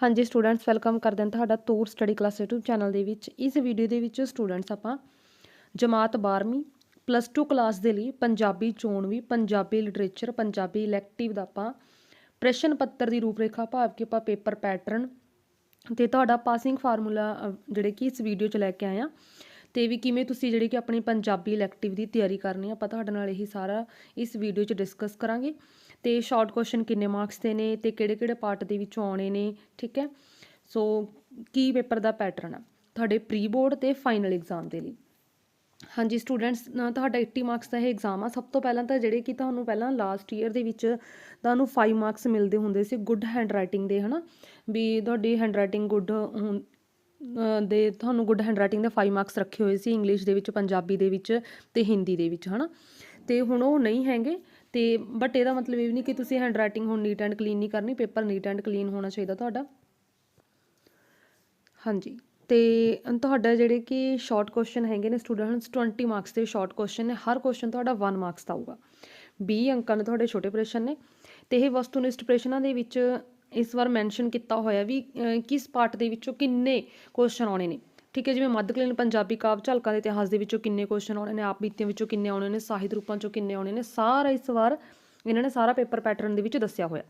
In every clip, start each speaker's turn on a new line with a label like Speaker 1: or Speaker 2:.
Speaker 1: ਹਾਂਜੀ students welcome ਕਰਦੇ ਹਾਂ ਤੁਹਾਡਾ ਤੌਰ ਸਟੱਡੀ ਕਲਾਸ YouTube ਚੈਨਲ ਦੇ ਵਿੱਚ। ਇਸ ਵੀਡੀਓ ਦੇ ਵਿੱਚ ਸਟੂਡੈਂਟਸ ਆਪਾਂ ਜਮਾਤ 12ਵੀਂ ਪਲੱਸ 2 ਕਲਾਸ ਦੇ ਲਈ ਪੰਜਾਬੀ, ਚੋਣਵੀ, ਪੰਜਾਬੀ ਲਿਟਰੇਚਰ ਪੰਜਾਬੀ ਇਲੈਕਟਿਵ ਦਾ ਆਪਾਂ ਪ੍ਰਸ਼ਨ ਪੱਤਰ ਦੀ ਰੂਪਰੇਖਾ ਭਾਵ ਕਿ ਆਪਾਂ ਪੇਪਰ ਪੈਟਰਨ ਤੇ ਤੁਹਾਡਾ ਪਾਸਿੰਗ ਫਾਰਮੂਲਾ ਜਿਹੜੇ ਕਿ ਇਸ ਵੀਡੀਓ 'ਚ ਲੈ ਕੇ ਆਏ ਆ ਤੇ ਵੀ ਕਿਵੇਂ ਤੁਸੀਂ ਜਿਹੜੀ ਕਿ ਆਪਣੀ ਪੰਜਾਬੀ ਇਲੈਕਟਿਵ ਦੀ ਤਿਆਰੀ ਕਰਨੀ ਆ ਆਪਾਂ ਤੁਹਾਡੇ ਨਾਲ ਇਹੀ ਸਾਰਾ ਇਸ ਵੀਡੀਓ 'ਚ ਡਿਸਕਸ ਕਰਾਂਗੇ। ਤੇ ਸ਼ਾਰਟ ਕੁਐਸਚਨ ਕਿੰਨੇ ਮਾਰਕਸ ਦੇ ਨੇ ਤੇ ਕਿਹੜੇ ਕਿਹੜੇ ਪਾਰਟ ਦੇ ਵਿੱਚੋਂ ਆਉਣੇ ਨੇ, ਠੀਕ ਹੈ? ਸੋ ਕੀ ਪੇਪਰ ਦਾ ਪੈਟਰਨ ਆ? ਤੁਹਾਡੇ ਪ੍ਰੀ ਬੋਰਡ ਤੇ ਫਾਈਨਲ ਐਗਜ਼ਾਮ ਦੇ ਲਈ। ਹਾਂਜੀ ਸਟੂਡੈਂਟਸ ਤੁਹਾਡਾ 80 ਮਾਰਕਸ ਦਾ ਇਹ ਐਗਜ਼ਾਮ ਆ। ਸਭ ਤੋਂ ਪਹਿਲਾਂ ਤਾਂ ਜਿਹੜੇ ਕਿ ਤੁਹਾਨੂੰ ਪਹਿਲਾਂ ਲਾਸਟ ਈਅਰ ਦੇ ਵਿੱਚ ਤੁਹਾਨੂੰ 5 ਮਾਰਕਸ ਮਿਲਦੇ ਹੁੰਦੇ ਸੀ ਗੁੱਡ ਹੈਂਡਰਾਈਟਿੰਗ ਦੇ, ਹਨਾ? ਵੀ ਤੁਹਾਡੀ ਹੈਂਡਰਾਈਟਿੰਗ ਗੁੱਡ ਦੇ ਤੁਹਾਨੂੰ ਗੁੱਡ ਹੈਂਡ ਰਾਈਟਿੰਗ ਦੇ 5 ਮਾਰਕਸ ਰੱਖੇ ਹੋਏ ਸੀ ਇੰਗਲਿਸ਼ ਦੇ ਵਿੱਚ, ਪੰਜਾਬੀ ਦੇ ਵਿੱਚ ਤੇ ਹਿੰਦੀ ਦੇ ਵਿੱਚ, ਹਨਾ? ਤੇ ਹੁਣ ਉਹ ਨਹੀਂ ਹੈਗੇ, ਤੇ ਬਟ ਇਹਦਾ ਮਤਲਬ ਇਹ ਵੀ ਨਹੀਂ ਕਿ ਤੁਸੀਂ ਹੈਂਡ ਰਾਈਟਿੰਗ ਹੁਣ ਨੀਟ ਐਂਡ ਕਲੀਨ ਨਹੀਂ ਕਰਨੀ ਪੇਪਰ ਨੀਟ ਐਂਡ ਕਲੀਨ ਹੋਣਾ ਚਾਹੀਦਾ ਤੁਹਾਡਾ। ਹਾਂਜੀ, ਤੇ ਤੁਹਾਡਾ ਜਿਹੜੇ ਕਿ ਸ਼ਾਰਟ ਕੁਐਸਚਨ ਹੈਗੇ ਨੇ ਸਟੂਡੈਂਟਸ 20 ਮਾਰਕਸ ਦੇ ਸ਼ਾਰਟ ਕੁਐਸਚਨ ਨੇ, ਹਰ ਕੁਐਸਚਨ ਤੁਹਾਡਾ 1 ਮਾਰਕਸ ਦਾ ਆਊਗਾ। 20 ਅੰਕਾਂ ਦੇ ਤੁਹਾਡੇ ਛੋਟੇ ਪ੍ਰਸ਼ਨ ਨੇ, ਤੇ ਇਹ ਵਸਤੂਨਿਸ਼ਟ ਪ੍ਰਸ਼ਨਾਂ ਦੇ ਵਿੱਚ ਇਸ ਵਾਰ ਮੈਂਸ਼ਨ ਕੀਤਾ ਹੋਇਆ ਵੀ ਕਿਸ ਪਾਰਟ ਦੇ ਵਿੱਚੋਂ ਕਿੰਨੇ ਕੁਐਸਚਨ ਆਉਣੇ ਨੇ। ਠੀਕ ਹੈ, ਜਿਵੇਂ ਮੱਧਕਾਲੀਨ ਪੰਜਾਬੀ ਕਾਵਿ ਝਲਕਾਂ ਦੇ ਇਤਿਹਾਸ ਦੇ ਵਿੱਚੋਂ ਕਿੰਨੇ ਕੁਐਸਚਨ ਆਉਣੇ ਨੇ, ਆਪ ਬੀਤੀਆਂ ਵਿੱਚੋਂ ਕਿੰਨੇ ਆਉਣੇ ਨੇ, ਸਾਹਿਤ ਰੂਪਾਂ ਚੋਂ ਕਿੰਨੇ ਆਉਣੇ ਨੇ, ਸਾਰਾ ਇਸ ਵਾਰ ਇਹਨਾਂ ਨੇ ਸਾਰਾ ਪੇਪਰ ਪੈਟਰਨ ਦੇ ਵਿੱਚ ਦੱਸਿਆ ਹੋਇਆ।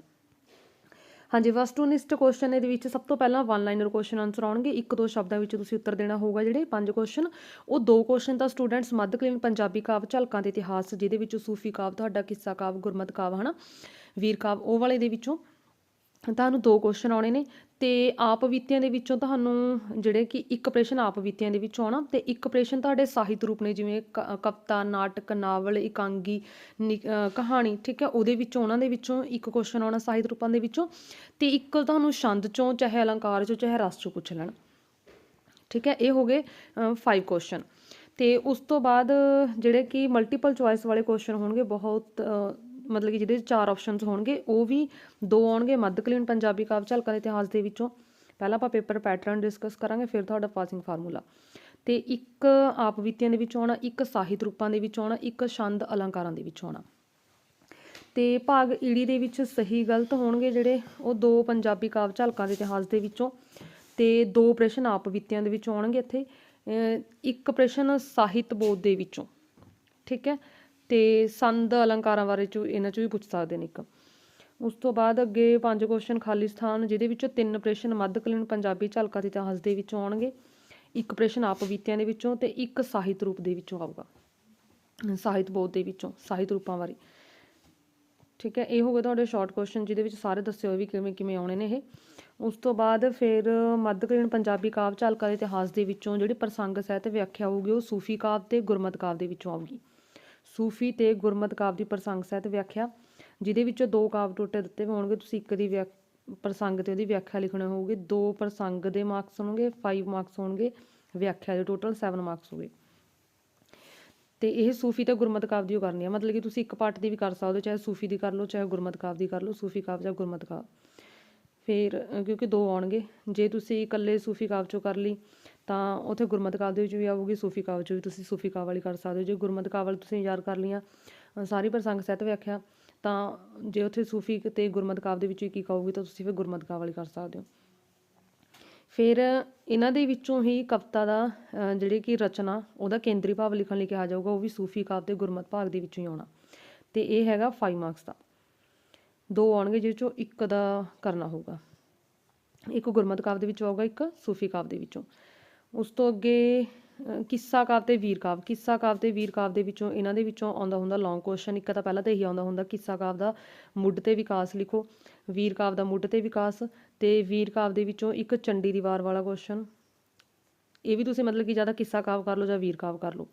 Speaker 1: ਹਾਂਜੀ, ਵਸਤੂਨਿਸ਼ਟ ਕੁਐਸਚਨ ਇਹਦੇ ਵਿੱਚ ਸਭ ਤੋਂ ਪਹਿਲਾਂ ਵਨ ਲਾਈਨਰ ਕੁਐਸਚਨ ਆਨਸਰ ਆਉਣਗੇ। ਇੱਕ ਦੋ ਸ਼ਬਦਾਂ ਵਿੱਚ ਤੁਸੀਂ ਉੱਤਰ ਦੇਣਾ ਹੋਊਗਾ ਜਿਹੜੇ, ਪੰਜ ਕੁਐਸਚਨ ਉਹ ਦੋ ਕੁਐਸਚਨ ਤਾਂ ਸਟੂਡੈਂਟਸ ਮੱਧਕਾਲੀਨ ਪੰਜਾਬੀ ਕਾਵਿ ਝਲਕਾਂ ਦੇ ਇਤਿਹਾਸ, ਜਿਹਦੇ ਵਿੱਚੋਂ ਸੂਫੀ ਕਾਵ, ਤੁਹਾਡਾ ਕਿੱਸਾ ਕਾਵ, ਗੁਰਮਤ ਕਾਵ, ਹਨਾ? ਵੀਰ ਕਾਵਿ, ਉਹ ਵਾਲੇ ਦੇ ਵਿੱਚੋਂ। ਤੁਹਾਨੂੰ ਦੋ ਕੁਐਸਚਨ ਆਉਣੇ ਨੇ ਤੇ ਆਪ ਬੀਤੀਆਂ ਦੇ ਵਿੱਚੋਂ ਤੁਹਾਨੂੰ ਜਿਹੜੇ ਕਿ ਇੱਕ ਪ੍ਰਸ਼ਨ ਆਪ ਬੀਤੀਆਂ ਦੇ ਵਿੱਚੋਂ ਆਉਣਾ ਤੇ ਇੱਕ ਪ੍ਰਸ਼ਨ ਤੁਹਾਡੇ ਸਾਹਿਤ ਰੂਪ ਨੇ ਜਿਵੇਂ ਕ- ਕਵਿਤਾ, ਨਾਟਕ, ਨਾਵਲ, ਇਕਾਂਗੀ, ਨਿ- ਕਹਾਣੀ, ਠੀਕ ਹੈ, ਉਹਦੇ ਵਿੱਚੋਂ, ਉਹਨਾਂ ਦੇ ਵਿੱਚੋਂ ਇੱਕ ਕੁਐਸਚਨ ਆਉਣਾ ਸਾਹਿਤ ਰੂਪਾਂ ਦੇ ਵਿੱਚੋਂ ਤੇ ਇੱਕ ਤੁਹਾਨੂੰ ਛੰਦ ਚੋਂ, ਚਾਹੇ ਅਲੰਕਾਰ ਚੋਂ, ਚਾਹੇ ਰਸ ਚੋਂ ਪੁੱਛ ਲੈਣ। ਠੀਕ ਹੈ, ਇਹ ਹੋ ਗਏ 5 ਕੁਐਸਚਨ ਤੇ ਉਸ ਤੋਂ ਬਾਅਦ ਜਿਹੜੇ ਕਿ ਮਲਟੀਪਲ ਚੁਆਇਸ ਵਾਲੇ ਕੁਐਸਚਨ ਹੋਣਗੇ, ਬਹੁਤ ਮਤਲਬ ਕਿ ਜਿਹਦੇ ਚਾਰ ਆਪਸ਼ਨਸ ਹੋਣਗੇ, ਉਹ ਵੀ ਦੋ ਆਉਣਗੇ ਮੱਧਕਾਲੀਨ ਪੰਜਾਬੀ ਕਾਵਿ ਝਲਕਾਂ ਦੇ ਇਤਿਹਾਸ ਦੇ ਵਿੱਚੋਂ। ਪਹਿਲਾਂ ਆਪਾਂ ਪੇਪਰ ਪੈਟਰਨ ਡਿਸਕਸ ਕਰਾਂਗੇ, ਫਿਰ ਤੁਹਾਡਾ ਪਾਸਿੰਗ ਫਾਰਮੂਲਾ ਤੇ ਇੱਕ ਆਪ ਬੀਤੀਆਂ ਦੇ ਵਿੱਚ ਆਉਣਾ, ਇੱਕ ਸਾਹਿਤ ਰੂਪਾਂ ਦੇ ਵਿੱਚ ਆਉਣਾ, ਇੱਕ ਛੰਦ ਅਲੰਕਾਰਾਂ ਦੇ ਵਿੱਚ ਆਉਣਾ। ਤੇ ਭਾਗ ਈੜੀ ਦੇ ਵਿੱਚ ਸਹੀ ਗਲਤ ਹੋਣਗੇ ਜਿਹੜੇ, ਉਹ ਦੋ ਪੰਜਾਬੀ ਕਾਵਿ ਝਲਕਾਂ ਦੇ ਇਤਿਹਾਸ ਦੇ ਵਿੱਚੋਂ। ਤੇ ਦੋ ਪ੍ਰਸ਼ਨ ਆਪ ਬੀਤਿਆਂ ਦੇ ਵਿੱਚ ਆਉਣਗੇ ਇੱਥੇ। ਇੱਕ ਪ੍ਰਸ਼ਨ ਸਾਹਿਤ ਬੋਧ ਦੇ ਵਿੱਚੋਂ, ਠੀਕ ਹੈ? ਤੇ ਸੰਦ ਅਲੰਕਾਰਾਂ ਬਾਰੇ ਚ ਇਹਨਾਂ ਚੋਂ ਵੀ ਪੁੱਛ ਸਕਦੇ ਨੇ ਇੱਕ। ਉਸ ਤੋਂ ਬਾਅਦ ਅੱਗੇ ਪੰਜ ਕੁਐਸਚਨ ਖਾਲੀ ਸਥਾਨ, ਜਿਹਦੇ ਵਿੱਚੋਂ ਤਿੰਨ ਪ੍ਰਸ਼ਨ ਮੱਧਕਾਲੀਨ ਪੰਜਾਬੀ ਝਲਕਾ ਦੇ ਇਤਿਹਾਸ ਦੇ ਵਿੱਚੋਂ ਆਉਣਗੇ। ਇੱਕ ਪ੍ਰਸ਼ਨ ਆਪ ਬੀਤਿਆਂ ਦੇ ਵਿੱਚੋਂ ਤੇ ਇੱਕ ਸਾਹਿਤ ਰੂਪ ਦੇ ਵਿੱਚੋਂ ਆਊਗਾ। ਸਾਹਿਤ ਬੋਧ ਦੇ ਵਿੱਚੋਂ, ਸਾਹਿਤ ਰੂਪਾਂ ਬਾਰੇ। ਠੀਕ ਹੈ, ਇਹ ਹੋ ਗਏ ਤੁਹਾਡੇ ਸ਼ਾਰਟ ਕੁਐਸਚਨ ਜਿਹਦੇ ਵਿੱਚ ਸਾਰੇ ਦੱਸੇ ਹੋਏ ਵੀ ਕਿਵੇਂ ਕਿਵੇਂ ਆਉਣੇ ਨੇ ਇਹ। ਉਸ ਤੋਂ ਬਾਅਦ ਫਿਰ ਮੱਧਕਾਲੀਨ ਪੰਜਾਬੀ ਕਾਵਿ ਝਲਕਾ ਦੇ ਇਤਿਹਾਸ ਦੇ ਵਿੱਚੋਂ ਜਿਹੜੀ ਪ੍ਰਸੰਗ ਸਹਿਤ ਵਿਆਖਿਆ ਹੋਊਗੀ, ਉਹ ਸੂਫੀ ਕਾਵਿ ਤੇ ਗੁਰਮਤਿ ਕਾਵਿ ਦੇ ਵਿੱਚੋਂ ਆਊਗੀ। ਸੂਫੀ ਤੇ ਗੁਰਮਤ ਕਾਵਿ ਦੀ ਪ੍ਰਸੰਗ ਸਹਿਤ ਵਿਆਖਿਆ, ਜਿਹਦੇ ਵਿੱਚੋਂ ਦੋ ਕਾਵਿ ਟੋਟੇ ਦਿੱਤੇ ਹੋਣਗੇ, ਤੁਸੀਂ ਇੱਕ ਦੀ ਵਿਆਖ, ਪ੍ਰਸੰਗ ਤੇ ਉਹਦੀ ਵਿਆਖਿਆ ਲਿਖਣੀ ਹੋਊਗੀ, ਦੋ ਪ੍ਰਸੰਗ ਦੇ ਮਾਰਕਸ ਹੋਣਗੇ 5 ਮਾਰਕਸ ਹੋਣਗੇ, ਵਿਆਖਿਆ ਦੇ ਟੋਟਲ 7 ਮਾਰਕਸ ਹੋਗੇ ਤੇ ਇਹ ਸੂਫੀ ਤੇ ਗੁਰਮਤਿ ਕਾਵਿ ਦੀ ਓ ਕਰਨੀ ਆ, ਮਤਲਬ ਕਿ ਤੁਸੀਂ ਇੱਕ ਪਾਰਟ ਦੀ ਵੀ ਕਰ ਸਕਦੇ ਹੋ, ਚਾਹੇ ਸੂਫੀ ਦੀ ਕਰ ਲਓ, ਚਾਹੇ ਗੁਰਮਤਿ ਕਾਵਿ ਦੀ ਕਰ ਲਓ, ਸੂਫੀ ਕਾਵਿ ਜਾਂ ਗੁਰਮਤਿ ਕਾਵਿ। ਫਿਰ ਕਿਉਂਕਿ ਦੋ ਆਉਣਗੇ, ਜੇ ਤੁਸੀਂ ਇਕੱਲੇ ਸੂਫੀ ਕਾਵਿ ਚੋਂ ਕਰ ਲਈ ਤਾਂ ਉੱਥੇ ਗੁਰਮਤਿ ਕਾਵਿ ਦੇ ਵਿੱਚ ਵੀ ਆਊਗੀ ਸੂਫੀ ਕਾਵਿ 'ਚ ਵੀ ਤੁਸੀਂ ਸੂਫੀ ਕਾਵਿ ਵਾਲੀ ਕਰ ਸਕਦੇ ਹੋ। ਜੇ ਗੁਰਮਤਿ ਕਾਵਿ ਤੁਸੀਂ ਯਾਦ ਕਰ ਲਈਆਂ ਸਾਰੀ ਪ੍ਰਸੰਗ ਸਹਿਤ ਵਿਆਖਿਆ ਤਾਂ ਜੇ ਉੱਥੇ ਸੂਫੀ ਤੇ ਗੁਰਮਤਿ ਕਾਵਿ ਦੇ ਵਿੱਚ ਇੱਕ ਇੱਕ ਆਊਗੀ ਤਾਂ ਤੁਸੀਂ ਫਿਰ ਗੁਰਮਤਿ ਕਾਵਿ ਵਾਲੀ ਕਰ ਸਕਦੇ ਹੋ। ਫਿਰ ਇਹਨਾਂ ਦੇ ਵਿੱਚੋਂ ਹੀ ਕਵਿਤਾ ਦਾ ਅ, ਜਿਹੜੀ ਕਿ ਰਚਨਾ ਉਹਦਾ ਕੇਂਦਰੀ ਭਾਵ ਲਿਖਣ ਲਈ ਕਿਹਾ ਜਾਊਗਾ ਉਹ ਵੀ ਸੂਫੀ ਕਾਵਿ ਤੇ ਗੁਰਮਤਿ ਭਾਗ ਦੇ ਵਿੱਚੋਂ ਹੀ ਆਉਣਾ। ਤੇ ਇਹ ਹੈਗਾ 5 ਮਾਰਕਸ ਦਾ। ਦੋ ਆਉਣਗੇ ਜਿਹਦੇ ਚੋਂ ਇੱਕ ਦਾ ਕਰਨਾ ਹੋਊਗਾ। ਇੱਕ ਗੁਰਮਤ ਕਾਵ ਦੇ ਵਿੱਚੋਂ ਆਊਗਾ ਇੱਕ ਸੂਫੀ ਕਾਵਿ ਦੇ ਵਿੱਚੋਂ। ਉਸ ਤੋਂ ਅੱਗੇ ਕਿੱਸਾ ਕਾਵ ਤੇ ਵੀਰ ਕਾਵਿ। ਕਿੱਸਾ ਕਾਵ ਤੇ ਵੀਰ ਕਾਵ ਦੇ ਵਿੱਚੋਂ, ਇਹਨਾਂ ਦੇ ਵਿੱਚੋਂ ਆਉਂਦਾ ਹੁੰਦਾ ਲੌਂਗ ਕੁਐਸਚਨ ਇੱਕ ਤਾਂ ਪਹਿਲਾਂ ਤਾਂ ਇਹੀ ਆਉਂਦਾ ਹੁੰਦਾ, ਕਿੱਸਾ ਕਾਵਿ ਦਾ ਮੁੱਢ ਤੇ ਵਿਕਾਸ ਲਿਖੋ, ਵੀਰ ਕਾਵ ਦਾ ਮੁੱਢ ਤੇ ਵਿਕਾਸ ਤੇ ਵੀਰ ਕਾਵਿ ਦੇ ਵਿੱਚੋਂ ਇੱਕ ਚੰਡੀ ਦੀ ਵਾਰ ਵਾਲਾ ਕੁਐਸਚਨ ਇਹ ਵੀ ਤੁਸੀਂ ਮਤਲਬ ਕਿ ਜ਼ਿਆਦਾ ਕਿੱਸਾ ਕਾਵਿ ਕਰ ਲਓ ਜਾਂ ਵੀਰ ਕਾਵਿ ਕਰ ਲਓ।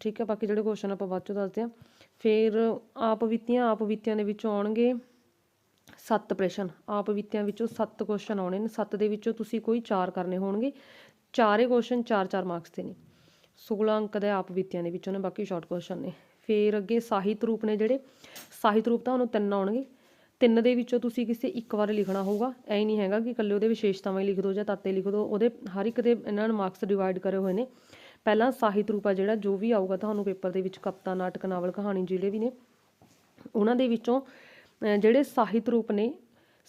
Speaker 1: ਠੀਕ ਹੈ, ਬਾਕੀ ਜਿਹੜੇ ਕੁਐਸਚਨ ਆਪਾਂ ਬਾਅਦ ਚੋਂ ਦੱਸਦੇ ਹਾਂ। ਫਿਰ ਆਪ ਬੀਤੀਆਂ ਆਪ ਬੀਤੀਆਂ ਦੇ ਵਿੱਚੋਂ ਆਉਣਗੇ। ਸੱਤ ਪ੍ਰਸ਼ਨ। ਆਪ ਬੀਤਿਆਂ ਵਿੱਚੋਂ ਸੱਤ ਕੁਐਸਚਨ ਆਉਣੇ ਨੇ। ਸੱਤ ਦੇ ਵਿੱਚੋਂ ਤੁਸੀਂ ਕੋਈ ਚਾਰ ਕਰਨੇ ਹੋਣਗੇ। ਚਾਰੇ ਕੁਐਸਚਨ 4-4 ਮਾਰਕਸ ਦੇ ਨੇ। 16 ਅੰਕ ਦੇ ਆਪ ਬੀਤਿਆਂ ਦੇ ਵਿੱਚੋਂ ਨੇ, ਬਾਕੀ ਸ਼ਾਰਟ ਕੁਐਸਚਨ ਨੇ। ਫਿਰ ਅੱਗੇ ਸਾਹਿਤ ਰੂਪ ਨੇ ਜਿਹੜੇ। ਸਾਹਿਤ ਰੂਪ ਤਾਂ ਤੁਹਾਨੂੰ ਤਿੰਨ ਆਉਣਗੇ। ਤਿੰਨ ਦੇ ਵਿੱਚੋਂ ਤੁਸੀਂ ਕਿਸੇ ਇੱਕ ਵਾਰ ਲਿਖਣਾ ਹੋਊਗਾ। ਐ ਨਹੀਂ ਹੈਗਾ ਕਿ ਇਕੱਲੇ ਉਹਦੇ ਵਿਸ਼ੇਸ਼ਤਾਵਾਂ ਹੀ ਲਿਖ ਦਿਓ ਜਾਂ ਤੱਤੇ ਲਿਖ ਦਿਓ ਉਹਦੇ ਹਰ ਇੱਕ ਦੇ ਇਹਨਾਂ ਨੂੰ ਮਾਰਕਸ ਡਿਵਾਈਡ ਕਰੇ ਹੋਏ ਨੇ। ਪਹਿਲਾਂ ਸਾਹਿਤ ਰੂਪ ਆ ਜਿਹੜਾ, ਜੋ ਵੀ ਆਊਗਾ ਤੁਹਾਨੂੰ ਪੇਪਰ ਦੇ ਵਿੱਚ ਕਵਿਤਾ, ਨਾਟਕ, ਨਾਵਲ, ਕਹਾਣੀ ਜਿਹੜੇ ਵੀ ਨੇ। ਉਹਨਾਂ ਦੇ ਵਿੱਚੋਂ ਜਿਹੜੇ ਸਾਹਿਤ ਰੂਪ ਨੇ,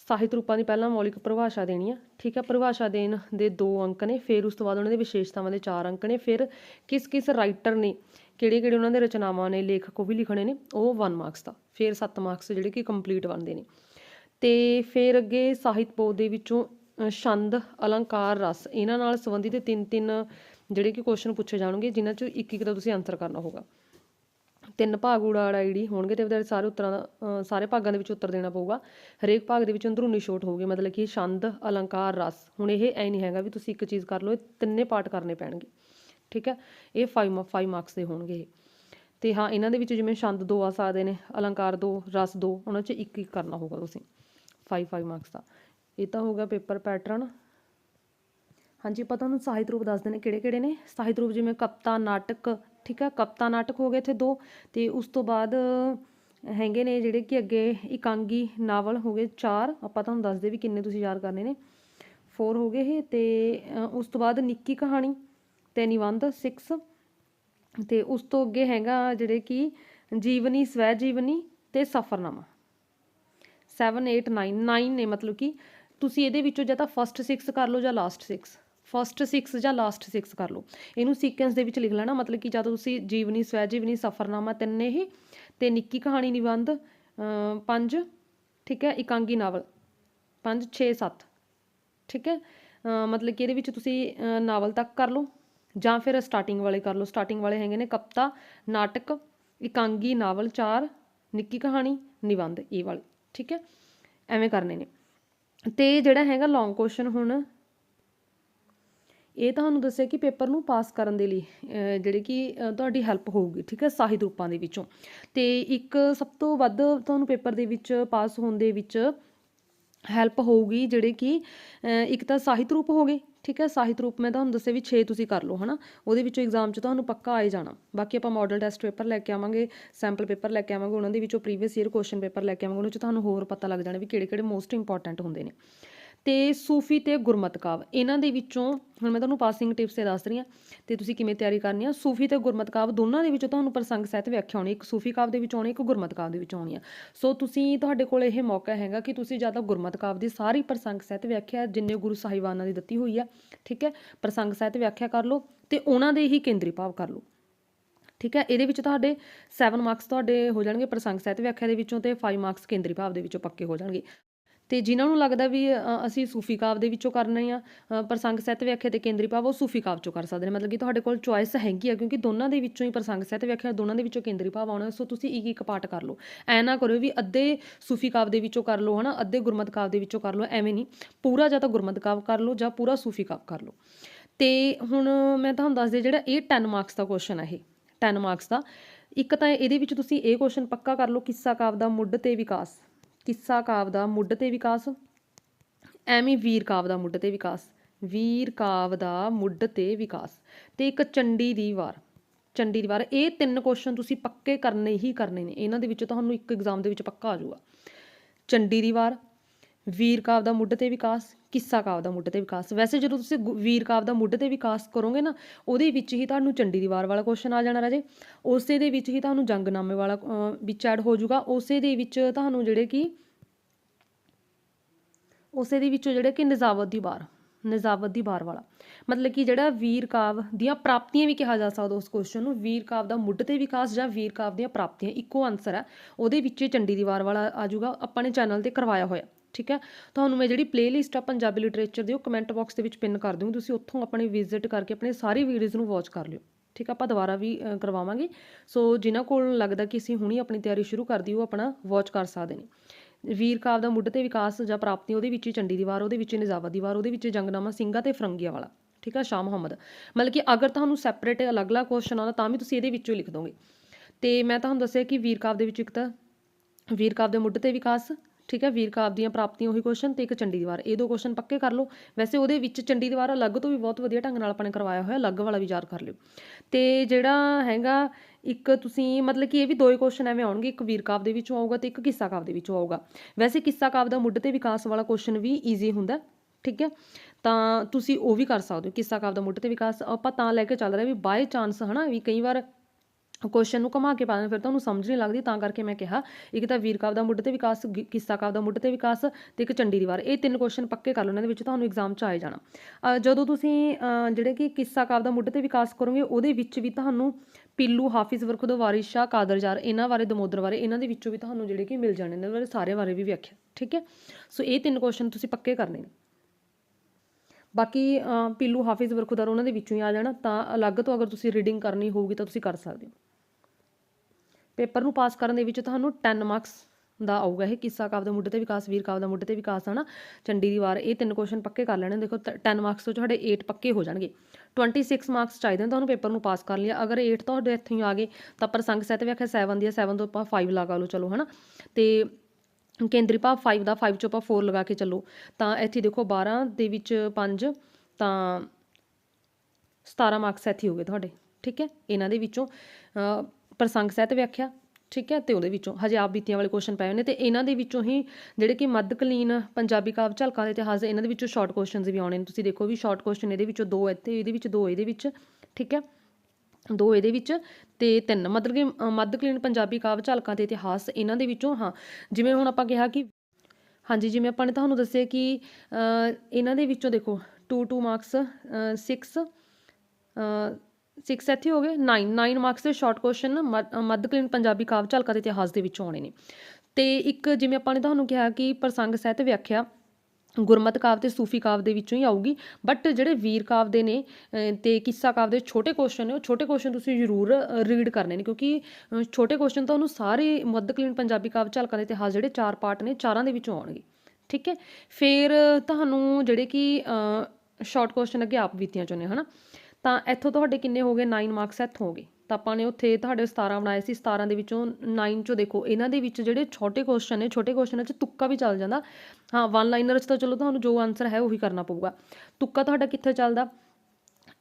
Speaker 1: ਸਾਹਿਤ ਰੂਪਾਂ ਦੀ ਪਹਿਲਾਂ ਮੌਲਿਕ ਪਰਿਭਾਸ਼ਾ ਦੇਣੀ ਆ, ਠੀਕ ਆ? ਪਰਿਭਾਸ਼ਾ ਦੇਣ ਦੇ ਦੋ ਅੰਕ ਨੇ, ਫਿਰ ਉਸ ਤੋਂ ਬਾਅਦ ਉਹਨਾਂ ਦੇ ਵਿਸ਼ੇਸ਼ਤਾਵਾਂ ਦੇ ਚਾਰ ਅੰਕ ਨੇ, ਫਿਰ ਕਿਸ ਕਿਸ ਰਾਈਟਰ ਨੇ ਕਿਹੜੇ ਕਿਹੜੇ ਉਹਨਾਂ ਦੇ ਰਚਨਾਵਾਂ ਨੇ, ਲੇਖਕ ਉਹ ਵੀ ਲਿਖਣੇ ਨੇ, ਉਹ 1 ਮਾਰਕਸ ਦਾ, ਫਿਰ 7 ਮਾਰਕਸ ਜਿਹੜੇ ਕਿ ਕੰਪਲੀਟ ਬਣਦੇ ਨੇ। ਤੇ ਫਿਰ ਅੱਗੇ ਸਾਹਿਤ ਬੋਧ ਦੇ ਵਿੱਚੋਂ ਛੰਦ, ਅਲੰਕਾਰ, ਰਸ, ਇਹਨਾਂ ਨਾਲ ਸੰਬੰਧਿਤ ਤਿੰਨ ਤਿੰਨ ਜਿਹੜੇ ਕਿ ਕੁਐਸਚਨ ਪੁੱਛੇ ਜਾਣਗੇ, ਜਿਨ੍ਹਾਂ ਚੋਂ ਇੱਕ ਇੱਕ ਦਾ ਤੁਸੀਂ ਆਨਸਰ ਕਰਨਾ ਹੋਗਾ ਤਿੰਨ ਭਾਗ ਉੜਾੜ ਆਈਡੀ ਹੋਣਗੇ ਤੇ ਉਹਦੇ ਸਾਰੇ ਉੱਤਰਾਂ ਦਾ ਸਾਰੇ ਭਾਗਾਂ ਦੇ ਵਿੱਚ ਉੱਤਰ ਦੇਣਾ ਪਊਗਾ। ਹਰੇਕ ਭਾਗ ਦੇ ਵਿੱਚ ਅੰਦਰੂਨੀ ਛੋਟ ਹੋਊਗੀ, ਮਤਲਬ ਕਿ ਛੰਦ, ਅਲੰਕਾਰ, ਰਸ। ਹੁਣ ਇਹ ਐ ਨਹੀਂ ਹੈਗਾ ਵੀ ਤੁਸੀਂ ਇੱਕ ਚੀਜ਼ ਕਰ ਲਓ, ਇਹ ਤਿੰਨੇ ਪਾਰਟ ਕਰਨੇ ਪੈਣਗੇ। ਠੀਕ ਹੈ? ਇਹ 5 5 ਮਾਰਕਸ ਦੇ ਹੋਣਗੇ ਇਹ। ਤੇ ਹਾਂ, ਇਹਨਾਂ ਦੇ ਵਿੱਚ ਜਿਵੇਂ ਛੰਦ ਦੋ ਆ ਸਕਦੇ ਨੇ, ਅਲੰਕਾਰ ਦੋ, ਰਸ ਦੋ, ਉਹਨਾਂ 'ਚ ਇੱਕ ਇੱਕ ਕਰਨਾ ਹੋਊਗਾ ਤੁਸੀਂ। 5 5 ਮਾਰਕਸ ਦਾ। ਇਹ ਤਾਂ ਹੋਊਗਾ ਪੇਪਰ ਪੈਟਰਨ ਹਾਂਜੀ, ਆਪਾਂ ਤੁਹਾਨੂੰ ਸਾਹਿਤ ਰੂਪ ਦੱਸਦੇ ਨੇ ਕਿਹੜੇ ਕਿਹੜੇ ਨੇ? ਸਾਹਿਤ ਰੂਪ ਜਿਵੇਂ ਕਵਿਤਾ ਨਾਟਕ ਠੀਕ ਆ, ਕਵਿਤਾ ਨਾਟਕ ਹੋ ਗਏ ਇੱਥੇ ਦੋ, ਤੇ ਉਸ ਤੋਂ ਬਾਅਦ ਹੈਗੇ ਨੇ ਜਿਹੜੇ ਕਿ ਅੱਗੇ ਇਕਾਂਗੀ ਨਾਵਲ ਹੋ ਗਏ ਚਾਰ, ਆਪਾਂ ਤੁਹਾਨੂੰ ਦੱਸਦੇ ਵੀ ਕਿੰਨੇ ਤੁਸੀਂ ਯਾਦ ਕਰਨੇ ਨੇ। ਫੋਰ ਹੋ ਗਏ ਇਹ, ਤੇ ਉਸ ਤੋਂ ਬਾਅਦ ਨਿੱਕੀ ਕਹਾਣੀ ਤੇ ਨਿਬੰਧ 6 ਤੇ ਉਸ ਤੋਂ ਅੱਗੇ ਹੈਗਾ ਜਿਹੜੇ ਕਿ ਜੀਵਨੀ ਸਵੈ ਜੀਵਨੀ ਤੇ ਸਫਰਨਾਮਾ। 7 8 9 9 ਨੇ ਮਤਲਬ ਕਿ ਤੁਸੀਂ ਇਹਦੇ ਵਿੱਚੋਂ ਜਾਂ ਤਾਂ ਫਸਟ 6 ਕਰ ਲਓ ਜਾਂ ਲਾਸਟ 6 ਫਸਟ 6 ਜਾਂ ਲਾਸਟ 6 ਕਰ ਲਓ। ਇਹਨੂੰ ਸੀਕੁਐਂਸ ਦੇ ਵਿੱਚ ਲਿਖ ਲੈਣਾ, ਮਤਲਬ ਕਿ ਜਾਂ ਤੁਸੀਂ ਜੀਵਨੀ, ਸਵੈ ਜੀਵਨੀ, ਸਫਰਨਾਮਾ ਤਿੰਨੇ ਹੀ, ਤੇ ਨਿੱਕੀ ਕਹਾਣੀ ਨਿਬੰਧ ਪੰਜ, ਠੀਕ ਹੈ, ਇਕਾਂਗੀ ਨਾਵਲ 5 6 7 ਠੀਕ ਹੈ? ਮਤਲਬ ਕਿ ਇਹਦੇ ਵਿੱਚ ਤੁਸੀਂ ਨਾਵਲ ਤੱਕ ਕਰ ਲਓ, ਜਾਂ ਫਿਰ ਸਟਾਰਟਿੰਗ ਵਾਲੇ ਕਰ ਲਓ। ਸਟਾਰਟਿੰਗ ਵਾਲੇ ਹੈਗੇ ਨੇ ਕਵਿਤਾ, ਨਾਟਕ, ਇਕਾਂਗੀ ਨਾਵਲ 4 ਨਿੱਕੀ ਕਹਾਣੀ, ਨਿਬੰਧ, ਇਹ ਵਾਲੇ, ਠੀਕ ਹੈ? ਐਵੇਂ ਕਰਨੇ ਨੇ। ਤੇ ਜਿਹੜਾ ਹੈਗਾ ਲੌਂਗ ਕੁਐਸਚਨ ਹੁਣ ਇਹ ਤੁਹਾਨੂੰ ਦੱਸਿਆ ਕਿ ਪੇਪਰ ਨੂੰ ਪਾਸ ਕਰਨ ਦੇ ਲਈ ਜਿਹੜੇ ਕਿ ਤੁਹਾਡੀ ਹੈਲਪ ਹੋਊਗੀ, ਠੀਕ ਹੈ, ਸਾਹਿਤ ਰੂਪਾਂ ਦੇ ਵਿੱਚੋਂ। ਤੇ ਇੱਕ ਸਭ ਤੋਂ ਵੱਧ ਤੁਹਾਨੂੰ ਪੇਪਰ ਦੇ ਵਿੱਚ ਪਾਸ ਹੋਣ ਦੇ ਵਿੱਚ ਹੈਲਪ ਹੋਊਗੀ ਜਿਹੜੇ ਕਿ ਇੱਕ ਤਾਂ ਸਾਹਿਤ ਰੂਪ ਹੋ ਗਏ, ਠੀਕ ਹੈ, ਸਾਹਿਤ ਰੂਪ ਮੈਂ ਤੁਹਾਨੂੰ ਦੱਸਿਆ ਵੀ 6 ਤੁਸੀਂ ਕਰ ਲਓ, ਹਨਾ। ਉਹਦੇ ਵਿੱਚੋਂ ਐਗਜ਼ਾਮ 'ਚ ਤੁਹਾਨੂੰ ਪੱਕਾ ਆਏ ਜਾਣਾ। ਬਾਕੀ ਆਪਾਂ ਮਾਡਲ ਟੈਸਟ ਪੇਪਰ ਲੈ ਕੇ ਆਵਾਂਗੇ ਸੈਂਪਲ ਪੇਪਰ ਲੈ ਕੇ ਆਵਾਂਗੇ, ਉਹਨਾਂ ਦੇ ਵਿੱਚੋਂ ਪ੍ਰੀਵੀਅਸ ਈਅਰ ਕੁਐਸਚਨ ਪੇਪਰ ਲੈ ਕੇ ਆਵਾਂਗੇ ਉਹਨਾਂ 'ਚ ਤੁਹਾਨੂੰ ਹੋਰ ਪਤਾ ਲੱਗ ਜਾਣਾ ਵੀ ਕਿਹੜੇ ਕਿਹੜੇ ਮੋਸਟ ਇੰਪੋਰਟੈਂਟ ਹੁੰਦੇ ਨੇ। ਤੇ ਸੂਫੀ ਤੇ ਗੁਰਮਤਿ ਕਾਵ। ਇਹਨਾਂ ਦੇ ਵਿੱਚੋਂ, ਹੁਣ ਮੈਂ ਤੁਹਾਨੂੰ ਪਾਸਿੰਗ ਟਿਪਸ ਤੇ ਦੱਸ ਰਹੀ ਹਾਂ, ਤੇ ਤੁਸੀਂ ਕਿਵੇਂ ਤਿਆਰੀ ਕਰਨੀ ਆ? ਸੂਫੀ ਤੇ ਗੁਰਮਤ ਕਾਵ ਦੋਨਾਂ ਦੇ ਵਿੱਚੋਂ ਤੁਹਾਨੂੰ ਪ੍ਰਸੰਗ ਸਹਿਤ ਵਿਆਖਿਆ ਆਉਣੀ ਇੱਕ ਸੂਫੀ ਕਾਵ ਦੇ ਵਿੱਚ ਆਉਣੀ, ਇੱਕ ਗੁਰਮਤਿ ਕਾਵ ਦੇ ਵਿੱਚ ਆਉਣੀ ਆ। ਸੋ ਤੁਸੀਂ, ਤੁਹਾਡੇ ਕੋਲ ਇਹ ਮੌਕਾ ਹੈਗਾ ਕਿ ਤੁਸੀਂ ਜਾਂ ਤਾਂ ਗੁਰਮਤਿ ਕਾਵ ਦੀ ਸਾਰੀ ਪ੍ਰਸੰਗ ਸਹਿਤ ਵਿਆਖਿਆ, ਜਿੰਨੇ ਗੁਰੂ ਸਾਹਿਬਾਨਾਂ ਦੀ ਦਿੱਤੀ ਹੋਈ ਆ, ਠੀਕ ਹੈ? ਪ੍ਰਸੰਗ ਸਹਿਤ ਵਿਆਖਿਆ ਕਰ ਲਓ ਤੇ ਉਹਨਾਂ ਦੇ ਹੀ ਕੇਂਦਰੀ ਭਾਵ ਕਰ ਲਓ। ਠੀਕ ਹੈ? ਇਹਦੇ ਵਿੱਚ ਤੁਹਾਡੇ 7 ਮਾਰਕਸ ਤੁਹਾਡੇ ਹੋ ਜਾਣਗੇ ਪ੍ਰਸੰਗ ਸਹਿਤ ਵਿਆਖਿਆ ਦੇ ਵਿੱਚੋਂ ਤੇ 5 ਮਾਰਕਸ ਕੇਂਦਰੀ ਭਾਵ ਦੇ ਵਿੱਚੋਂ ਪੱਕੇ ਹੋ ਜਾਣਗੇ। ਤੇ ਜਿਨ੍ਹਾਂ ਨੂੰ ਲੱਗਦਾ ਵੀ ਅਸੀਂ ਸੂਫੀ ਕਾਵ ਦੇ ਵਿੱਚੋਂ ਕਰਨੇ ਆ ਪ੍ਰਸੰਗ ਸਹਿਤ ਵਿਆਖਿਆ ਤੇ ਕੇਂਦਰੀ ਭਾਵ ਉਹ ਸੂਫੀ ਕਾਵ ਚੋਂ ਕਰ ਸਕਦੇ ਨੇ। ਮਤਲਬ ਕਿ ਤੁਹਾਡੇ ਕੋਲ ਚੁਆਇਸ ਹੈਗੀ ਆ, ਕਿਉਂਕਿ ਦੋਨਾਂ ਦੇ ਵਿੱਚੋਂ ਹੀ ਪ੍ਰਸੰਗ ਸਹਿਤ ਵਿਆਖਿਆ, ਦੋਨਾਂ ਦੇ ਵਿੱਚੋਂ ਕੇਂਦਰੀ ਭਾਵ ਆਉਣਾ, ਸੋ ਤੁਸੀਂ ਇੱਕ ਇੱਕ ਪਾਰਟ ਕਰ ਲਓ। ਐ ਨਾ ਕਰੋ ਵੀ ਅੱਧੇ ਸੂਫੀ ਕਾਵ ਦੇ ਵਿੱਚੋਂ ਕਰ ਲਓ, ਹਨਾ, ਅੱਧੇ ਗੁਰਮਤਿ ਕਾਵ ਦੇ ਵਿੱਚੋਂ ਕਰ ਲਓ, ਐਵੇਂ ਨਹੀਂ। ਪੂਰਾ ਜਾਂ ਤਾਂ ਗੁਰਮਤਿ ਕਾਵ ਕਰ ਲਓ ਜਾਂ ਪੂਰਾ ਸੂਫੀ ਕਾਵ ਕਰ ਲਓ। ਤੇ ਹੁਣ ਮੈਂ ਤੁਹਾਨੂੰ ਦੱਸਦੀ ਜਿਹੜਾ ਇਹ 10 ਮਾਰਕਸ ਦਾ ਕੁਐਸਚਨ ਹੈ ਇਹ 10 ਮਾਰਕਸ ਦਾ। ਇੱਕ ਤਾਂ ਇਹਦੇ ਵਿੱਚ ਤੁਸੀਂ ਇਹ ਕੁਐਸਚਨ ਪੱਕਾ ਕਰ ਲਓ, ਕਿੱਸਾ ਕਾਵ ਦਾ ਮੁੱਢ ਤੇ ਵਿਕਾਸ। ਕਿੱਸਾ ਕਾਵ ਦਾ ਮੁੱਢ ਤੇ ਵਿਕਾਸ, ਐਵੇਂ ਵੀਰ ਕਾਵ ਦਾ ਮੁੱਢ ਤੇ ਵਿਕਾਸ, ਵੀਰ ਕਾਵ ਦਾ ਮੁੱਢ ਤੇ ਵਿਕਾਸ ਤੇ ਇੱਕ ਚੰਡੀ ਦੀ ਵਾਰ, ਚੰਡੀ ਦੀ ਵਾਰ। ਇਹ ਤਿੰਨ ਕੁਐਸਚਨ ਤੁਸੀਂ ਪੱਕੇ ਕਰਨੇ ਹੀ ਕਰਨੇ ਨੇ। ਇਹਨਾਂ ਦੇ ਵਿੱਚ ਤੁਹਾਨੂੰ ਇੱਕ ਐਗਜ਼ਾਮ ਦੇ ਵਿੱਚ ਪੱਕਾ ਆ ਜਾਊਗਾ। ਚੰਡੀ ਦੀ ਵਾਰ ਵੀਰ ਕਾਵ ਦਾ ਮੁੱਢ ਤੇ ਵਿਕਾਸ, ਕਿੱਸਾ ਕਾਵ ਦਾ ਮੁੱਢ ਤੇ ਵਿਕਾਸ। ਵੈਸੇ ਜਦੋਂ ਤੁਸੀਂ ਗੁ- ਵੀਰ ਕਾਵ ਦਾ ਮੁੱਢ ਤੇ ਵਿਕਾਸ ਕਰੋਗੇ ਨਾ, ਉਹਦੇ ਵਿੱਚ ਹੀ ਤੁਹਾਨੂੰ ਚੰਡੀ ਦੀ ਵਾਰ ਵਾਲਾ ਕੁਐਸਚਨ ਆ ਜਾਣਾ ਰਾਜੇ। ਉਸੇ ਦੇ ਵਿੱਚ ਹੀ ਤੁਹਾਨੂੰ ਜੰਗਨਾਮੇ ਵਾਲਾ ਵਿੱਚ ਐਡ ਹੋ ਜਾਊਗਾ। ਉਸੇ ਦੇ ਵਿੱਚ ਤੁਹਾਨੂੰ ਜਿਹੜੇ ਕਿ, ਉਸੇ ਦੇ ਵਿੱਚੋਂ ਜਿਹੜੇ ਕਿ ਨਜ਼ਾਵਤ ਦੀ ਵਾਰ, ਨਜ਼ਾਵਤ ਦੀ ਵਾਰ ਵਾਲਾ। ਮਤਲਬ ਕਿ ਜਿਹੜਾ ਵੀਰ ਕਾਵ ਦੀਆਂ ਪ੍ਰਾਪਤੀਆਂ ਵੀ ਕਿਹਾ ਜਾ ਸਕਦਾ ਉਸ ਕੁਐਸਚਨ ਨੂੰ, ਵੀਰ ਕਾਵ ਦਾ ਮੁੱਢ ਤੇ ਵਿਕਾਸ ਜਾਂ ਵੀਰ ਕਾਵ ਦੀਆਂ ਪ੍ਰਾਪਤੀਆਂ, ਇੱਕੋ ਆਨਸਰ ਹੈ। ਉਹਦੇ ਵਿੱਚ ਚੰਡੀ ਦੀ ਵਾਰ ਵਾਲਾ ਆ ਜਾਊਗਾ। ਆਪਾਂ ਨੇ ਚੈਨਲ ਤੇ ਕਰਵਾਇਆ ਹੋਇਆ। ਠੀਕ ਹੈ? ਤੁਹਾਨੂੰ ਮੈਂ ਜਿਹੜੀ ਪਲੇਲਿਸਟ ਆ ਪੰਜਾਬੀ ਲਿਟਰੇਚਰ ਦੀ, ਉਹ ਕਮੈਂਟ ਬਾਕਸ ਦੇ ਵਿੱਚ ਪਿੰਨ ਕਰ ਦੂੰਗੀ ਤੁਸੀਂ ਉੱਥੋਂ ਆਪਣੇ ਵਿਜ਼ਿਟ ਕਰਕੇ ਆਪਣੇ ਸਾਰੀ ਵੀਡੀਓਜ਼ ਨੂੰ ਵਾਚ ਕਰ ਲਿਓ। ਠੀਕ ਆ ਆਪਾਂ ਦੁਬਾਰਾ ਵੀ ਕਰਵਾਵਾਂਗੇ। ਸੋ ਜਿਨ੍ਹਾਂ ਕੋਲ ਲੱਗਦਾ ਕਿ ਅਸੀਂ ਹੁਣੀ ਆਪਣੀ ਤਿਆਰੀ ਸ਼ੁਰੂ ਕਰ ਦਈਏ, ਉਹ ਆਪਣਾ ਵਾਚ ਕਰ ਸਕਦੇ ਨੇ। ਵੀਰ ਕਾਵ ਦਾ ਮੁੱਢ ਤੇ ਵਿਕਾਸ ਜਾਂ ਪ੍ਰਾਪਤੀ, ਉਹਦੇ ਵਿੱਚ ਹੀ ਚੰਡੀ ਦੀ ਵਾਰ ਉਹਦੇ ਵਿੱਚ ਹੀ ਨਿਜ਼ਾਵਤ ਦੀ ਵਾਰ ਉਹਦੇ ਵਿੱਚ ਜੰਗਨਾਮਾ ਸਿੰਘਾਂ ਤੇ ਫਰੰਗੀਆਂ ਵਾਲਾ। ਠੀਕ ਆ ਸ਼ਾਹ ਮੁਹੰਮਦ। ਮਤਲਬ ਕਿ ਅਗਰ ਤੁਹਾਨੂੰ ਸੈਪਰੇਟ ਅਲੱਗ-ਅਲੱਗ ਕੁਐਸਚਨ ਆਉਂਦਾ, ਤਾਂ ਵੀ ਤੁਸੀਂ ਇਹਦੇ ਵਿੱਚੋਂ ਲਿਖ ਦੋਗੇ। ਤੇ ਮੈਂ ਤੁਹਾਨੂੰ ਦੱਸਿਆ ਕਿ ਵੀਰ ਕਾਵ ਦੇ ਵਿੱਚ ਇੱਕ ਤਾਂ, ਵੀਰ ਕਾਵ ਦੇ ਮੁੱਢ ਤੇ ਵਿਕਾਸ ਠੀਕ ਹੈ, ਵੀਰ ਕਾਵ ਦੀਆਂ ਪ੍ਰਾਪਤੀਆਂ, ਉਹੀ ਕੁਐਸਚਨ ਤੇ ਇੱਕ ਚੰਡੀ ਦੀਵਾਰ। ਇਹ ਦੋ ਕੁਐਸਚਨ ਪੱਕੇ ਕਰ ਲਓ। ਵੈਸੇ ਉਹਦੇ ਵਿੱਚ ਚੰਡੀ ਦੀਵਾਰ ਅਲੱਗ ਤੋਂ ਵੀ ਬਹੁਤ ਵਧੀਆ ਢੰਗ ਨਾਲ ਆਪਾਂ ਨੇ ਕਰਵਾਇਆ ਹੋਇਆ, ਅਲੱਗ ਵਾਲਾ ਵੀ ਯਾਦ ਕਰ ਲਿਓ। ਤੇ ਜਿਹੜਾ ਹੈਗਾ, ਇੱਕ ਤੁਸੀਂ ਮਤਲਬ ਕਿ ਇਹ ਵੀ ਦੋ ਹੀ ਕੁਐਸਚਨ ਐਵੇਂ ਆਉਣਗੇ, ਇੱਕ ਵੀਰ ਕਾਵ ਦੇ ਵਿੱਚੋਂ ਆਊਗਾ ਤੇ ਇੱਕ ਕਿੱਸਾ ਕਾਵ ਦੇ ਵਿੱਚੋਂ ਆਊਗਾ। ਵੈਸੇ ਕਿੱਸਾ ਕਾਵ ਦਾ ਮੁੱਢ ਤੇ ਵਿਕਾਸ ਵਾਲਾ ਕੁਐਸਚਨ ਵੀ ਈਜ਼ੀ ਹੁੰਦਾ ਠੀਕ ਹੈ। ਤਾਂ ਤੁਸੀਂ ਉਹ ਵੀ ਕਰ ਸਕਦੇ ਹੋ, ਕਿੱਸਾ ਕਾਵ ਦਾ ਮੁੱਢ ਤੇ ਵਿਕਾਸ। ਆਪਾਂ ਤਾਂ ਲੈ ਕੇ ਚੱਲ ਰਹੇ ਵੀ ਬਾਏ ਚਾਂਸ ਹਨਾ, ਵੀ ਕਈ ਵਾਰ ਕੁਐਸਚਨ ਨੂੰ ਘੁਮਾ ਕੇ ਪਾ ਦਿੰਦੇ ਫਿਰ ਤੁਹਾਨੂੰ ਸਮਝ ਨਹੀਂ ਲੱਗਦੀ, ਤਾਂ ਕਰਕੇ ਮੈਂ ਕਿਹਾ, ਇੱਕ ਤਾਂ ਵੀਰ ਕਾਵ ਦਾ ਮੁੱਢ ਤੇ ਵਿਕਾਸ, ਗਿ- ਕਿੱਸਾ ਕਾਵ ਦਾ ਮੁੱਢ ਤੇ ਵਿਕਾਸ ਤੇ ਇੱਕ ਚੰਡੀ ਦੀ ਵਾਰ ਇਹ ਤਿੰਨ ਕੁਐਸਚਨ ਪੱਕੇ ਕਰ ਲਓ, ਇਹਨਾਂ ਦੇ ਵਿੱਚ ਤੁਹਾਨੂੰ ਐਗਜ਼ਾਮ 'ਚ ਆਏ ਜਾਣਾ। ਜਦੋਂ ਤੁਸੀਂ ਜਿਹੜੇ ਕਿ ਕਿੱਸਾ ਕਾਵ ਦਾ ਮੁੱਢ ਤੇ ਵਿਕਾਸ ਕਰੋਗੇ, ਉਹਦੇ ਵਿੱਚ ਵੀ ਤੁਹਾਨੂੰ ਪੀਲੂ, ਹਾਫਿਜ਼ ਵਰਖੁਦ ਵਾਰਿਸ ਕਾਦਰ ਜਾਰ ਇਹਨਾਂ ਬਾਰੇ, ਦਮੋਦਰ ਬਾਰੇ, ਇਹਨਾਂ ਦੇ ਵਿੱਚੋਂ ਵੀ ਤੁਹਾਨੂੰ ਜਿਹੜੇ ਕਿ ਮਿਲ ਜਾਣੇ ਇਹਨਾਂ ਬਾਰੇ ਸਾਰੇ ਬਾਰੇ ਵੀ ਵਿਆਖਿਆ, ਠੀਕ ਹੈ? ਸੋ ਇਹ ਤਿੰਨ ਕੁਐਸਚਨ ਤੁਸੀਂ ਪੱਕੇ ਕਰਨੇ ਨੇ। ਬਾਕੀ ਪੀਲੂ, ਹਾਫਿਜ਼ ਵਰਖੁਦਾਰ ਉਹਨਾਂ ਦੇ ਵਿੱਚੋਂ ਹੀ ਆ ਜਾਣਾ, ਤਾਂ ਅਲੱਗ ਤੋਂ ਅਗਰ ਤੁਸੀਂ ਰੀਡਿੰਗ ਕਰਨੀ ਹੋਊਗੀ ਤਾਂ ਤੁਸੀਂ ਕਰ ਸਕਦੇ ਹੋ। ਪੇਪਰ ਨੂੰ ਪਾਸ ਕਰਨ ਦੇ ਵਿੱਚ ਤੁਹਾਨੂੰ 10 ਮਾਰਕਸ ਦਾ ਆਊਗਾ। ਇਹ ਕਿੱਸਾ ਕਾਵ ਦੇ ਮੁੱਢ ਤੇ ਵਿਕਾਸ, ਵੀਰ ਕਾਵ ਦਾ ਮੁੱਢ ਤੇ ਵਿਕਾਸ ਹਨਾ ਚੰਡੀ ਦੀ ਵਾਰ ਇਹ ਤਿੰਨ ਕੁਐਸਚਨ ਪੱਕੇ ਕਰ ਲੈਣੇ। ਦੇਖੋ 10 ਮਾਰਕਸ ਤੋਂ ਤੁਹਾਡੇ 8 ਪੱਕੇ ਹੋ ਜਾਣਗੇ। 26 ਮਾਰਕਸ ਚਾਹੀਦੇ ਨੇ ਤੁਹਾਨੂੰ ਪੇਪਰ ਨੂੰ ਪਾਸ ਕਰ ਲਿਆ। ਅਗਰ 8 ਤੁਹਾਡੇ ਇੱਥੋਂ ਹੀ ਆ ਗਏ, ਤਾਂ ਪ੍ਰਸੰਗ ਸਹਿਤ ਵਿਆਖਿਆ 7 ਦੀ 7 ਤੋਂ ਆਪਾਂ 5 ਲਗਾ ਲਓ, ਚਲੋ, ਹਨਾ। ਤੇ ਕੇਂਦਰੀ ਭਾਵ 5 ਦਾ 5 ਚੋਂ ਆਪਾਂ 4 ਲਗਾ ਕੇ ਚੱਲੋ। ਤਾਂ ਇੱਥੇ ਦੇਖੋ 12 ਦੇ ਵਿੱਚ 5 ਤਾਂ 17 ਮਾਰਕਸ ਇੱਥੇ ਹੋ ਗਏ ਤੁਹਾਡੇ। ਠੀਕ ਹੈ? ਇਹਨਾਂ ਦੇ ਵਿੱਚੋਂ ਪ੍ਰਸੰਗ ਸਹਿਤ ਵਿਆਖਿਆ ਠੀਕ ਹੈ ਤੇ ਉਹਦੇ ਵਿੱਚੋਂ ਹਜੇ ਆਪ ਬੀਤੀਆਂ ਵਾਲੇ ਕੁਐਸਚਨ ਪਏ ਹੋਏ ਨੇ ਤੇ ਇਹਨਾਂ ਦੇ ਵਿੱਚੋਂ ਹੀ ਜਿਹੜੇ ਕਿ ਮੱਧਕਾਲੀਨ ਪੰਜਾਬੀ ਕਾਵਿ ਝਲਕਾਂ ਦੇ ਇਤਿਹਾਸ ਦੇ ਇਹਨਾਂ ਦੇ ਵਿੱਚੋਂ ਸ਼ਾਰਟ ਕੁਐਸਚਨਸ ਵੀ ਆਉਣੇ ਨੇ। ਤੁਸੀਂ ਦੇਖੋ ਵੀ ਸ਼ਾਰਟ ਕੁਐਸਚਨ ਇਹਦੇ ਵਿੱਚੋਂ ਦੋ ਇੱਥੇ ਇਹਦੇ ਵਿੱਚ ਦੋ ਇਹਦੇ ਵਿੱਚ ਠੀਕ ਹੈ ਦੋ ਇਹਦੇ ਵਿੱਚ ਤੇ ਤਿੰਨ ਮਤਲਬ ਕਿ ਅ, ਮੱਧਕਾਲੀਨ ਪੰਜਾਬੀ ਕਾਵਿ ਝਲਕਾਂ ਦੇ ਇਤਿਹਾਸ ਇਹਨਾਂ ਦੇ ਵਿੱਚੋਂ ਹਾਂ ਜਿਵੇਂ ਹੁਣ ਆਪਾਂ ਕਿਹਾ ਕਿ ਹਾਂਜੀ ਜਿਵੇਂ ਆਪਾਂ ਨੇ ਤੁਹਾਨੂੰ ਦੱਸਿਆ ਕਿ ਇਹਨਾਂ ਦੇ ਵਿੱਚੋਂ ਦੇਖੋ 2 2 ਮਾਰਕਸ 6 6 ਇੱਥੇ ਹੋ ਗਏ। 9 9 ਮਾਰਕਸ ਦੇ ਸ਼ਾਰਟ ਕੁਐਸਚਨ ਮੱਧਕਾਲੀਨ ਪੰਜਾਬੀ ਕਾਵਿ ਝਲਕਾਂ ਦੇ ਇਤਿਹਾਸ ਦੇ ਵਿੱਚੋਂ ਆਉਣੇ ਨੇ। ਤੇ ਇੱਕ ਜਿਵੇਂ ਆਪਾਂ ਨੇ ਤੁਹਾਨੂੰ ਕਿਹਾ ਕਿ ਪ੍ਰਸੰਗ ਸਹਿਤ ਵਿਆਖਿਆ ਗੁਰਮਤ ਕਾਵ ਤੇ ਸੂਫੀ ਕਾਵ ਦੇ ਵਿੱਚੋਂ ਹੀ ਆਊਗੀ। ਬਟ ਜਿਹੜੇ ਵੀਰ ਕਾਵ ਦੇ ਨੇ ਅ, ਤੇ ਕਿੱਸਾ ਕਾਵ ਦੇ ਛੋਟੇ ਕੁਐਸਚਨ ਨੇ ਉਹ ਛੋਟੇ ਕੁਐਸਚਨ ਤੁਸੀਂ ਜ਼ਰੂਰ ਰੀਡ ਕਰਨੇ ਨੇ ਕਿਉਂਕਿ ਛੋਟੇ ਕੁਐਸਚਨ ਤੁਹਾਨੂੰ ਸਾਰੇ ਮੱਧਕਾਲੀਨ ਪੰਜਾਬੀ ਕਾਵ ਝਲਕਾਂ ਦੇ ਇਤਿਹਾਸ ਜਿਹੜੇ ਚਾਰ ਪਾਰਟ ਨੇ ਚਾਰਾਂ ਦੇ ਵਿੱਚੋਂ ਆਉਣਗੇ। ਠੀਕ ਹੈ? ਫਿਰ ਤੁਹਾਨੂੰ ਜਿਹੜੇ ਕਿ ਸ਼ਾਰਟ ਕੁਐਸਚਨ ਅੱਗੇ ਆਪ ਬੀਤੀਆਂ ਚੋਂ ਨੇ ਹਨਾ? ਤਾਂ ਇੱਥੋਂ ਤੁਹਾਡੇ ਕਿੰਨੇ ਹੋ ਗਏ? 9 ਮਾਰਕਸ ਇੱਥੋਂ ਹੋ ਗਏ। ਤਾਂ ਆਪਾਂ ਨੇ ਉੱਥੇ ਤੁਹਾਡੇ 17 ਬਣਾਏ ਸੀ। 17 ਦੇ ਵਿੱਚੋਂ 9 ਚੋਂ ਦੇਖੋ, ਇਹਨਾਂ ਦੇ ਵਿੱਚ ਜਿਹੜੇ ਛੋਟੇ ਕੁਐਸਚਨ ਨੇ, ਛੋਟੇ ਕੁਐਸਚਨਾਂ 'ਚ ਤੁੱਕਾ ਵੀ ਚੱਲ ਜਾਂਦਾ। ਹਾਂ ਵਨ ਲਾਈਨਰ 'ਚ ਤਾਂ ਚਲੋ ਤੁਹਾਨੂੰ ਜੋ ਆਨਸਰ ਹੈ ਉਹੀ ਕਰਨਾ ਪਊਗਾ। ਤੁੱਕਾ ਤੁਹਾਡਾ ਕਿੱਥੇ ਚੱਲਦਾ?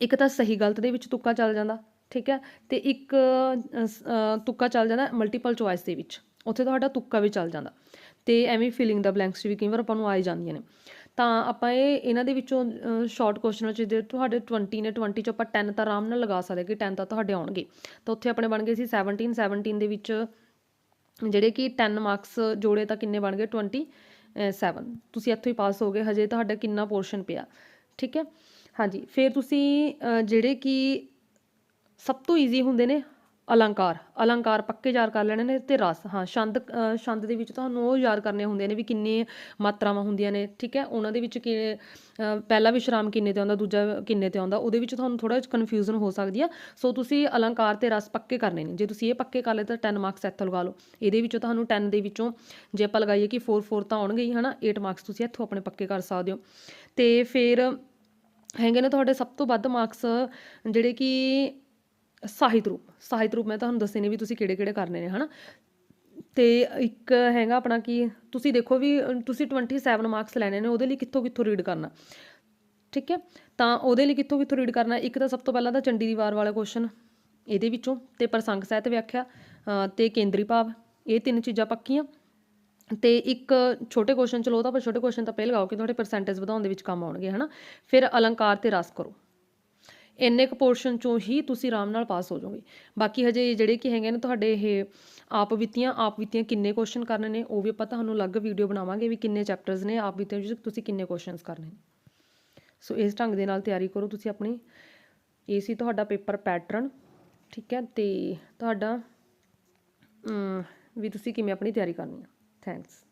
Speaker 1: ਇੱਕ ਤਾਂ ਸਹੀ ਗਲਤ ਦੇ ਵਿੱਚ ਤੁੱਕਾ ਚੱਲ ਜਾਂਦਾ, ਠੀਕ ਹੈ? ਤੇ ਇੱਕ ਤੁੱਕਾ ਚੱਲ ਜਾਂਦਾ ਮਲਟੀਪਲ ਚੁਆਇਸ ਦੇ ਵਿੱਚ। ਉੱਥੇ ਤੁਹਾਡਾ ਤੁੱਕਾ ਵੀ ਚੱਲ ਜਾਂਦਾ। ਤੇ ਐਵੇਂ ਫਿਲਿੰਗ ਦਾ ਬਲੈਂਕਸ ਵੀ ਕਈ ਵਾਰ ਆਪਾਂ ਨੂੰ ਆਈ ਜਾਂਦੀਆਂ ਨੇ। ਤਾਂ ਆਪਾਂ ਇਹ ਇਹਨਾਂ ਦੇ ਵਿੱਚੋਂ ਸ਼ਾਰਟ ਕੁਐਸਚਨ ਵਿੱਚ ਜੇ ਤੁਹਾਡੇ 20 ਨੇ 20 ਚੋਂ ਆਪਾਂ 10 ਤਾਂ ਆਰਾਮ ਨਾਲ ਲਗਾ ਸਕਦੇ ਕਿ 10 ਤਾਂ ਤੁਹਾਡੇ ਆਉਣਗੇ। ਤਾਂ ਉੱਥੇ ਆਪਣੇ ਬਣ ਗਏ ਸੀ 17 17 ਦੇ ਵਿੱਚ ਜਿਹੜੇ ਕਿ 10 ਮਾਰਕਸ ਜੋੜੇ ਤਾਂ ਕਿੰਨੇ ਬਣ ਗਏ? 27 ਤੁਸੀਂ ਇੱਥੋਂ ਹੀ ਪਾਸ ਹੋ ਗਏ, ਹਜੇ ਤੁਹਾਡਾ ਕਿੰਨਾ ਪੋਰਸ਼ਨ ਪਿਆ? ਠੀਕ ਹੈ? ਹਾਂਜੀ, ਫਿਰ ਤੁਸੀਂ ਜਿਹੜੇ ਕਿ ਸਭ ਤੋਂ ਈਜ਼ੀ ਹੁੰਦੇ ਨੇ ਅਲੰਕਾਰ ਅਲੰਕਾਰ ਪੱਕੇ ਯਾਦ ਕਰ ਲੈਣੇ ਨੇ ਤੇ ਰਸ। ਹਾਂ, ਛੰਦ ਛੰਦ ਦੇ ਵਿੱਚ ਤੁਹਾਨੂੰ ਉਹ ਯਾਦ ਕਰਨੇ ਹੁੰਦੇ ਨੇ ਵੀ ਕਿੰਨੇ ਮਾਤਰਾਵਾਂ ਹੁੰਦੀਆਂ ਨੇ, ਠੀਕ ਹੈ? ਉਹਨਾਂ ਦੇ ਵਿੱਚ ਕਿ ਪਹਿਲਾ ਵਿਸ਼ਰਾਮ ਕਿੰਨੇ ਤੇ ਆਉਂਦਾ, ਦੂਜਾ ਕਿੰਨੇ ਤੇ ਆਉਂਦਾ, ਉਹਦੇ ਵਿੱਚ ਤੁਹਾਨੂੰ ਥੋੜਾ ਕਨਫਿਊਜ਼ਨ ਹੋ ਸਕਦੀ ਆ। ਸੋ ਤੁਸੀਂ ਅਲੰਕਾਰ ਤੇ ਰਸ ਪੱਕੇ ਕਰਨੇ ਨੇ। ਜੇ ਤੁਸੀਂ ਇਹ ਪੱਕੇ ਕਰ ਲਏ ਤਾਂ 10 ਮਾਰਕਸ ਇੱਥੋਂ ਲਗਾ ਲਓ। ਇਹਦੇ ਵਿੱਚੋਂ ਤੁਹਾਨੂੰ 10 ਦੇ ਵਿੱਚੋਂ ਜੇ ਆਪਾਂ ਲਗਾਈਏ ਕਿ 4 4 ਤਾਂ ਆਉਣਗੇ ਹੀ, ਹਨਾ? 8 ਮਾਰਕਸ ਤੁਸੀਂ ਇੱਥੋਂ ਆਪਣੇ ਪੱਕੇ ਕਰ ਸਕਦੇ ਹੋ। ਤੇ ਫਿਰ ਹੈਗੇ ਨੇ ਤੁਹਾਡੇ ਸਭ ਤੋਂ ਵੱਧ ਮਾਰਕਸ ਜਿਹੜੇ ਕਿ ਸਾਹਿਤ ਰੂਪ ਸਾਹਿਤ ਰੂਪ ਮੈਂ ਤੁਹਾਨੂੰ ਦੱਸੇ ਨੇ ਵੀ ਤੁਸੀਂ ਕਿਹੜੇ ਕਿਹੜੇ ਕਰਨੇ ਨੇ ਹਨਾ? ਤੇ ਇੱਕ ਹੈਗਾ ਆਪਣਾ ਕੀ ਤੁਸੀਂ ਦੇਖੋ ਵੀ ਅ, ਤੁਸੀਂ 27 ਮਾਰਕਸ ਲੈਣੇ ਨੇ ਉਹਦੇ ਲਈ ਕਿੱਥੋਂ ਕਿੱਥੋਂ ਰੀਡ ਕਰਨਾ? ਠੀਕ ਹੈ? ਤਾਂ ਉਹਦੇ ਲਈ ਕਿੱਥੋਂ ਕਿੱਥੋਂ ਰੀਡ ਕਰਨਾ? ਇੱਕ ਤਾਂ ਸਭ ਤੋਂ ਪਹਿਲਾਂ ਤਾਂ ਚੰਡੀ ਦੀ ਵਾਰ ਵਾਲਾ ਕੁਐਸਚਨ ਇਹਦੇ ਵਿੱਚੋਂ ਤੇ ਪ੍ਰਸੰਗ ਸਾਹਿਤ ਵਿਆਖਿਆ ਅ, ਤੇ ਕੇਂਦਰੀ ਭਾਵ ਇਹ ਤਿੰਨ ਚੀਜ਼ਾਂ ਪੱਕੀਆਂ। ਤੇ ਇੱਕ ਛੋਟੇ ਕੁਐਸਚਨ ਚਲੋ ਉਹ ਤਾਂ ਆਪਾਂ ਛੋਟੇ ਕੁਐਸਚਨ ਤਾਂ ਪਹਿਲੇ ਲਗਾਓ ਕਿ ਤੁਹਾਡੇ ਪਰਸੈਂਟੇਜ ਵਧਾਉਣ ਦੇ ਵਿੱਚ ਕੰਮ ਆਉਣਗੇ ਹਨਾ? ਫਿਰ ਅਲੰਕਾਰ ਤੇ ਰਸ ਕਰੋ। ਇੰਨੇ ਕੁ ਪੋਰਸ਼ਨ ਚੋਂ ਹੀ ਤੁਸੀਂ ਆਰਾਮ ਨਾਲ ਪਾਸ ਹੋ ਜਾਓਗੇ। ਬਾਕੀ ਹਜੇ ਜਿਹੜੇ ਕਿ ਹੈਗੇ ਨੇ ਤੁਹਾਡੇ ਇਹ ਆਪ ਵਿੱਤੀਆਂ ਆਪ ਵਿੱਤੀਆਂ ਕਿੰਨੇ ਕੁਐਸਚਨ ਕਰਨੇ ਨੇ, ਉਹ ਵੀ ਆਪਾਂ ਤੁਹਾਨੂੰ ਅਲੱਗ ਵੀਡੀਓ ਬਣਾਵਾਂਗੇ ਵੀ ਕਿੰਨੇ ਚੈਪਟਰਸ ਨੇ, ਆਪ ਵਿੱਤੀਆਂ ਵਿੱਚ ਤੁਸੀਂ ਕਿੰਨੇ ਕੁਐਸਚਨਸ ਕਰਨੇ ਨੇ। ਸੋ ਇਸ ਢੰਗ ਦੇ ਨਾਲ ਤਿਆਰੀ ਕਰੋ ਤੁਸੀਂ ਆਪਣੀ। ਇਹ ਸੀ ਤੁਹਾਡਾ ਪੇਪਰ ਪੈਟਰਨ ਠੀਕ ਹੈ? ਤੇ ਤੁਹਾਡਾ ਵੀ ਤੁਸੀਂ ਕਿਵੇਂ ਆਪਣੀ ਤਿਆਰੀ ਕਰਨੀ ਹੈ ਥੈਂਕਸ